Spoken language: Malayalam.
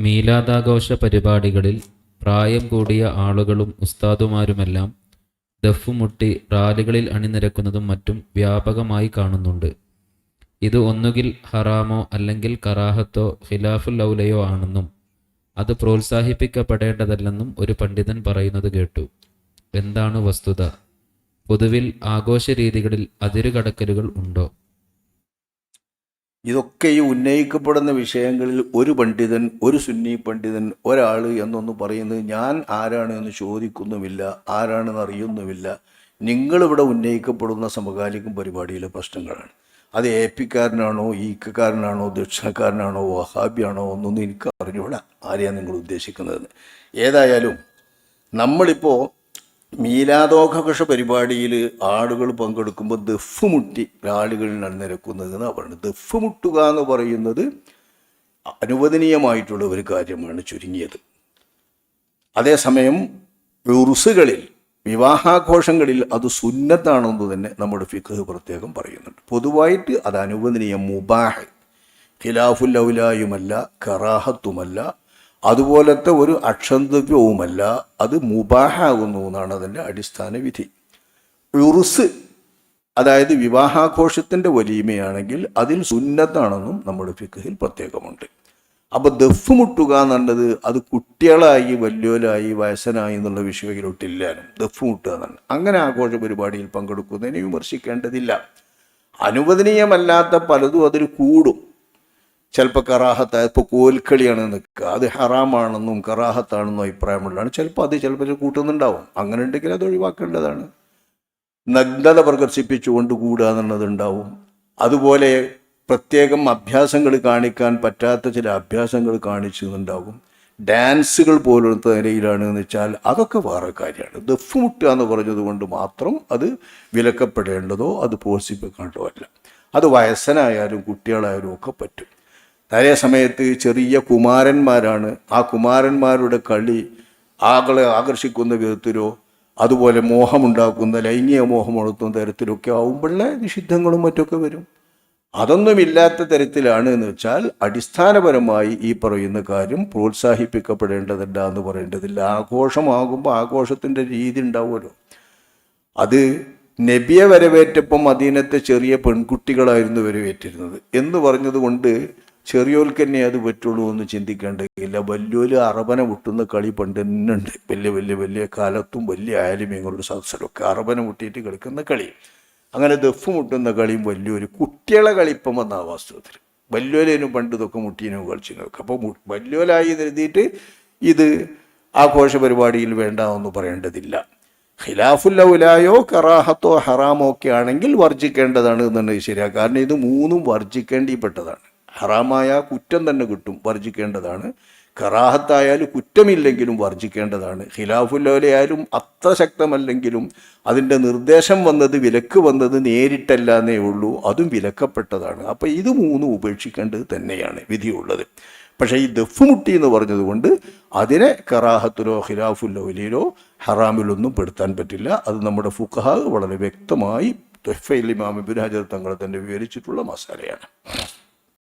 മീലാദാഘോഷ പരിപാടികളിൽ പ്രായം കൂടിയ ആളുകളും ഉസ്താദുമാരുമെല്ലാം ദഫുമുട്ടി റാലികളിൽ അണിനിരക്കുന്നതും മറ്റും വ്യാപകമായി കാണുന്നുണ്ട്. ഇത് ഒന്നുകിൽ ഹറാമോ അല്ലെങ്കിൽ കറാഹത്തോ ഖിലാഫുൽ ലൗലയോ ആണെന്നും അത് പ്രോത്സാഹിപ്പിക്കപ്പെടേണ്ടതല്ലെന്നും ഒരു പണ്ഡിതൻ പറയുന്നത് കേട്ടു. എന്താണ് വസ്തുത? പൊതുവിൽ ആഘോഷ രീതികളിൽ അതിരുകടക്കലുകൾ ഉണ്ടോ? ഇതൊക്കെ ഈ ഉന്നയിക്കപ്പെടുന്ന വിഷയങ്ങളിൽ ഒരു പണ്ഡിതൻ ഒരു സുന്നി പണ്ഡിതൻ ഒരാൾ എന്നൊന്ന് പറയുന്നത് ഞാൻ ആരാണ് എന്ന് ചോദിക്കുന്നുമില്ല ആരാണെന്ന് അറിയുന്നുമില്ല. നിങ്ങളിവിടെ ഉന്നയിക്കപ്പെടുന്ന സമകാലിക പരിപാടിയിലെ പ്രശ്നങ്ങളാണ്. അത് എ പിക്കാരനാണോ ഈക്കക്കാരനാണോ ദക്ഷിണക്കാരനാണോ വഹാബിയാണോ ഒന്നൊന്നും എനിക്ക് അറിഞ്ഞുകൂടാ ആരെയാണ് നിങ്ങൾ ഉദ്ദേശിക്കുന്നത്. ഏതായാലും നമ്മളിപ്പോൾ മീലാദോഘോഷ പരിപാടിയിൽ ആളുകൾ പങ്കെടുക്കുമ്പോൾ ദഫ് മുട്ടി ആളുകളിൽ അണിനിരക്കുന്നത് എന്നാണ് പറയുന്നത്. ദഫ് മുട്ടുക എന്ന് പറയുന്നത് അനുവദനീയമായിട്ടുള്ള ഒരു കാര്യമാണ് ചുരുങ്ങിയത്. അതേസമയം ഉറുസുകളിൽ വിവാഹാഘോഷങ്ങളിൽ അത് സുന്നത്താണെന്ന് തന്നെ നമ്മുടെ ഫിഖ് പ്രത്യേകം പറയുന്നുണ്ട്. പൊതുവായിട്ട് അത് അനുവദനീയം മുബാഹ്. ഖിലാഫുൽ ഔലായുമല്ല കറാഹത്തുമല്ല അതുപോലത്തെ ഒരു അക്ഷന്തവ്യവുമല്ല അത് മുബാഹാകുന്നു എന്നാണ് അതിന്റെ അടിസ്ഥാന വിധി. ഉറുസ് അതായത് വിവാഹാഘോഷത്തിന്റെ വലിയമയാണെങ്കിൽ അതിൽ സുന്നത്താണെന്നും നമ്മുടെ ഫിഖിൽ പ്രത്യേകമുണ്ട്. അപ്പോൾ ദഫ് മുട്ടുക എന്നുള്ളത് അത് കുട്ടികളായി വല്യോലായി വയസ്സനായി എന്നുള്ള വിഷയത്തിലൊട്ടില്ലാനും ദഫ് മുട്ടുക എന്നാണ്. അങ്ങനെ ആഘോഷ പരിപാടിയിൽ പങ്കെടുക്കുന്നതിനെ വിമർശിക്കേണ്ടതില്ല. അനുവദനീയമല്ലാത്ത പലതും അതിൽ കൂടും. ചിലപ്പോൾ കറാഹത്ത് ഇപ്പോൾ കോൽക്കളിയാണ് നിൽക്കുക. അത് ഹറാമാണെന്നും കറാഹത്താണെന്നും അഭിപ്രായമുള്ളതാണ്. ചിലപ്പോൾ അത് ചിലപ്പോൾ കൂട്ടുന്നുണ്ടാവും. അങ്ങനെ ഉണ്ടെങ്കിൽ അത് ഒഴിവാക്കേണ്ടതാണ്. നഗ്നത പ്രദർശിപ്പിച്ചുകൊണ്ട് കൂടുക എന്നുള്ളതുണ്ടാവും അതുപോലെ പ്രത്യേകം അഭ്യാസങ്ങൾ കാണിക്കാൻ പറ്റാത്ത ചില അഭ്യാസങ്ങൾ കാണിച്ചുണ്ടാകും ഡാൻസുകൾ പോലുള്ള നിലയിലാണ് എന്ന് വെച്ചാൽ അതൊക്കെ വേറെ കാര്യമാണ്. ദഫ് മുട്ടുക എന്ന് പറഞ്ഞത് കൊണ്ട് മാത്രം അത് വിലക്കപ്പെടേണ്ടതോ അത് പോസിപ്പിക്കേണ്ടതോ അല്ല. അത് വയസ്സനായാലും കുട്ടികളായാലും ഒക്കെ പറ്റും. അതേ സമയത്ത് ചെറിയ കുമാരന്മാരാണ്. ആ കുമാരന്മാരുടെ കളി ആകളെ ആകർഷിക്കുന്ന വിധത്തിലോ അതുപോലെ മോഹമുണ്ടാക്കുന്ന ലൈംഗിക മോഹം മോഹമുണർത്തുന്ന തരത്തിലൊക്കെ ആവുമ്പോഴേ നിഷിദ്ധങ്ങളും മറ്റൊക്കെ വരും. അതൊന്നുമില്ലാത്ത തരത്തിലാണ് എന്ന് വെച്ചാൽ അടിസ്ഥാനപരമായി ഈ പറയുന്ന കാര്യം പ്രോത്സാഹിപ്പിക്കപ്പെടേണ്ടതല്ല എന്ന് പറയേണ്ടതില്ല. ആഘോഷമാകുമ്പോൾ ആഘോഷത്തിന്റെ രീതി ഉണ്ടാവുമല്ലോ. അത് നബിയെ വരവേറ്റപ്പം മദീനത്തെ ചെറിയ പെൺകുട്ടികളായിരുന്നു വരവേറ്റിരുന്നത്. എന്ന് പറഞ്ഞതുകൊണ്ട് ചെറിയോൽക്ക് തന്നെ അത് പറ്റുള്ളൂ എന്ന് ചിന്തിക്കേണ്ടതില്ല. വലിയൊരു അറബന മുട്ടുന്ന കളി പണ്ട് തന്നെ ഉണ്ട് വലിയ വലിയ വലിയ കാലത്തും വലിയ ആയാലും ആയാലുമീങ്ങളുടെ സദസ്സിലൊക്കെ അറബന മുട്ടിയിട്ട് കളിക്കുന്ന കളി. അങ്ങനെ ദഫ് മുട്ടുന്ന കളിയും വലിയൊരു കുട്ടികളെ കളിപ്പം വന്ന വാസ്തവത്തിൽ. വലിയോലേനും പണ്ട് ഇതൊക്കെ മുട്ടീനും കളിച്ചു നോക്കും അപ്പോൾ വലിയോലായി എഴുതിയിട്ട് ഇത് ആഘോഷ പരിപാടിയിൽ വേണ്ട എന്ന് പറയേണ്ടതില്ല ഖിലാഫുല്ലൗലായോ കറാഹത്തോ ഹറാമോ ഒക്കെ ആണെങ്കിൽ വർജിക്കേണ്ടതാണ് എന്നുണ്ടെങ്കിൽ ശരിയാണ് കാരണം ഇത് മൂന്നും വർജിക്കേണ്ടിപ്പെട്ടതാണ്. ഹറാമായ കുറ്റം തന്നെ കിട്ടും വർജിക്കേണ്ടതാണ്. കറാഹത്തായാലും കുറ്റമില്ലെങ്കിലും വർജിക്കേണ്ടതാണ്. ഖിലാഫുല്ലോലയായാലും അത്ര ശക്തമല്ലെങ്കിലും അതിന്റെ നിർദ്ദേശം വന്നത് വിലക്ക് വന്നത് നേരിട്ടല്ലാന്നേ ഉള്ളൂ. അതും വിലക്കപ്പെട്ടതാണ്. അപ്പോൾ ഇത് മൂന്നും ഉപേക്ഷിക്കേണ്ടത് തന്നെയാണ് വിധിയുള്ളത്. പക്ഷേ ഈ ദഫ് മുട്ടി എന്ന് പറഞ്ഞതുകൊണ്ട് അതിനെ കറാഹത്തിലോ ഖിലാഫുല്ലൗലിയിലോ ഹറാമിലൊന്നും പെടുത്താൻ പറ്റില്ല. അത് നമ്മുടെ ഫുഖഹ വളരെ വ്യക്തമായി തൊഫയിൽ ഇമാം ഇബിൻ ഹജർ തങ്ങളെ തന്നെ വിവരിച്ചിട്ടുള്ള മസാലയാണ്.